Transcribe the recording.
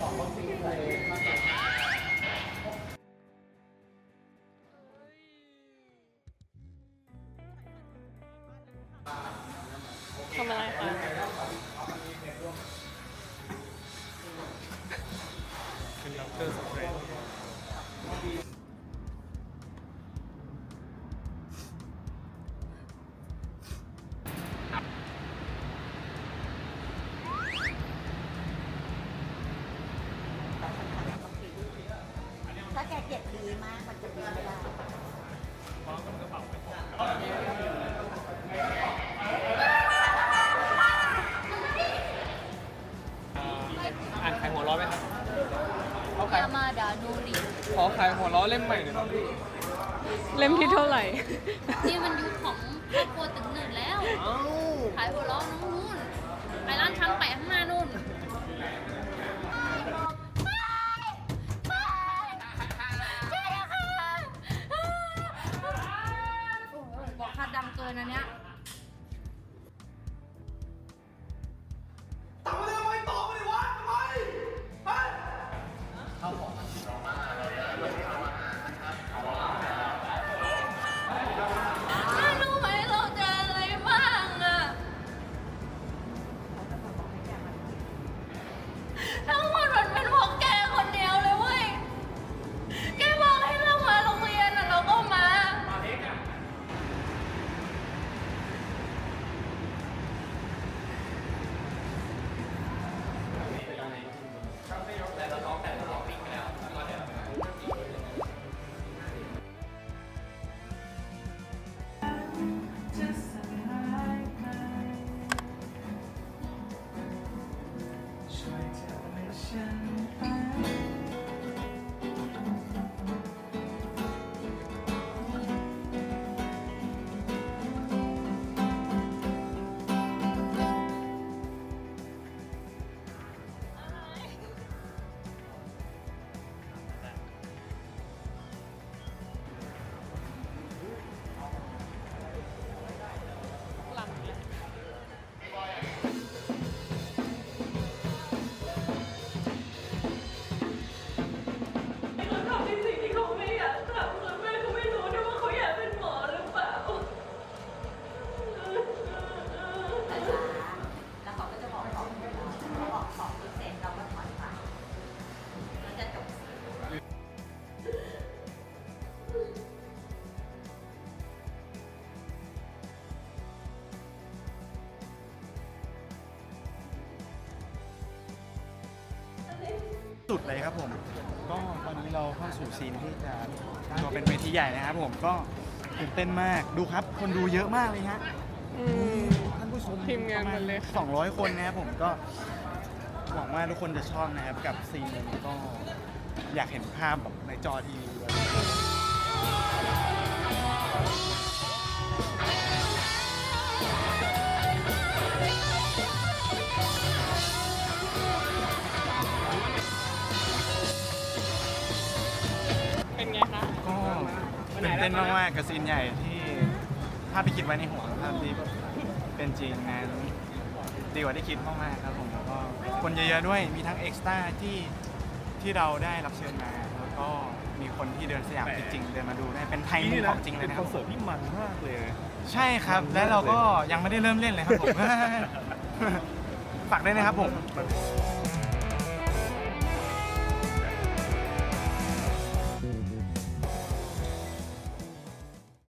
ทำอะไรคะเป็นด็อกเตอร์สเปรน ถ้าแกเก็บดีมากมันจะบินไม่ได้อ่านขายหัวล้อไหมครับเขาขายยามาดานูริขอขายหัวล้อเล่มใหม่หน่อยครับเล่มที่เท่าไหร่ นี่มันยุคของครอบครัวตึงหนึ่งแล้ว เอ้าขายหัวล้อน้อ นอันเนี้ย สุดเลยครับผม ก็ตอนนี้เราเข้าสู่ซีนที่จะตั้งตัวเป็นเวทีใหญ่นะครับผมก็ตื่นเต้นมากดูครับ คนดูเยอะมากเลยฮะอืม ท่านผู้ชมทีมงานหมดเลยค่ะ200 คนนะครับผมก็หวังว่าทุกคนจะชอบนะครับกับซีนนี้ก็อยากเห็นภาพแบบในจอทีวีด้วย ตื่นเต้นมากๆกับซีนใหญ่ที่ภาพที่คิดไว้ในหัวภาพที่เป็นจริงนั้นดีกว่าที่คิดมากๆครับผมแล้วก็คนเยอะๆด้วยมีทั้งเอ็กซ์ต้าที่ที่เราได้รับเชิญมา แล้วก็มีคนที่เดินสยามจริงๆเดินมาดูได้เป็นไทยมุงของจริงเลยนะครับคอนเสิร์ตที่มันมากเลย ใช่ครับและเราก็ยังไม่ได้เริ่มเล่นเลยครับผมฝากด้วยนะครับผม